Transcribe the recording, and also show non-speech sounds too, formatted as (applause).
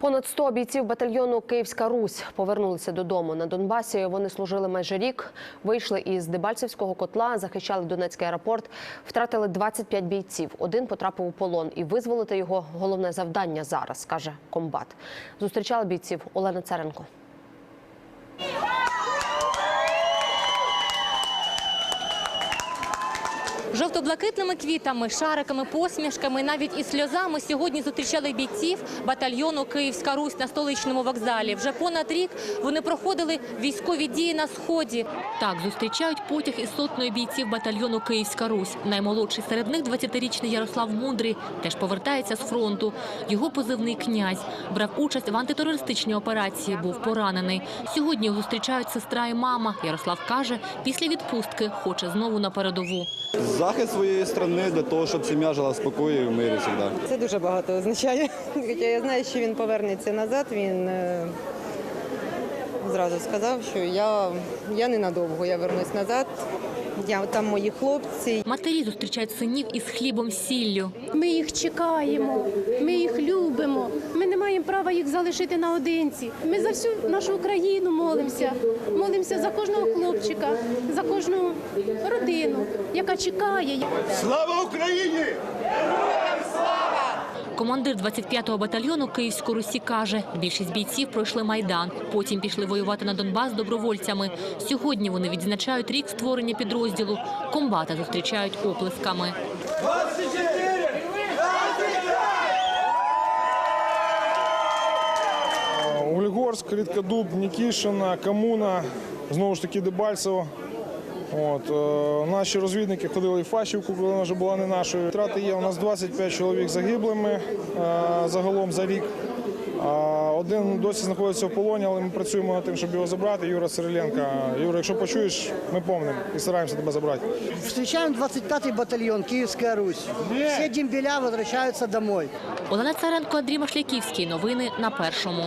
Понад 100 бійців батальйону Київська Русь повернулися додому на Донбасі. Вони служили майже рік. Вийшли із Дебальцевського котла, захищали Донецький аеропорт. Втратили 25 бійців. Один потрапив у полон, і визволити його головне завдання зараз, каже комбат. Зустрічала бійців Олена Царенко. Жовто-блакитними квітами, шариками, посмішками, навіть і сльозами сьогодні зустрічали бійців батальйону Київська Русь на столичному вокзалі. Вже понад рік вони проходили військові дії на сході. Так зустрічають потяг із сотнею бійців батальйону Київська Русь. Наймолодший серед них 20-річний Ярослав Мудрий теж повертається з фронту. Його позивний князь брав участь в антитерористичній операції. Був поранений. Сьогодні зустрічають сестра і мама. Ярослав каже, після відпустки хоче знову на передову. Захист своєї країни для того, щоб сім'я жила в спокої і в мирі завжди. Це дуже багато означає. (laughs) Хоча я знаю, що він повернеться назад. Він е, зразу сказав, що я, я ненадовго, я вернусь назад. Я, там мої хлопці. Матері зустрічають синів із хлібом сіллю. Ми їх чекаємо, ми їх любимо. Ми не маємо права їх залишити наодинці. Ми за всю нашу Україну молимося. Молимося за кожного хлопчика, за кожну родину, яка чекає. Слава Україні! Командир 25-го батальйону Київської Русі каже, більшість бійців пройшли Майдан, потім пішли воювати на Донбас добровольцями. Сьогодні вони відзначають рік створення підрозділу. Комбата зустрічають оплесками. Углегорськ, Рідкодуб, Нікішина, Комуна, знову ж таки Дебальцево. От, е, наші розвідники ходили в Фащівку, коли вона вже була не нашою. Втрати є у нас 25 чоловік загиблими е, загалом за рік. Один досі знаходиться в полоні, але ми працюємо над тим, щоб його забрати. Юра Сириленко. Юра, якщо почуєш, ми помнимо і стараємося тебе забрати. Встречаем 25-й батальон Киевская Русь. Все дембеля возвращаются домой. Олена Царенко, Андрій Машляківський. Новини на першому.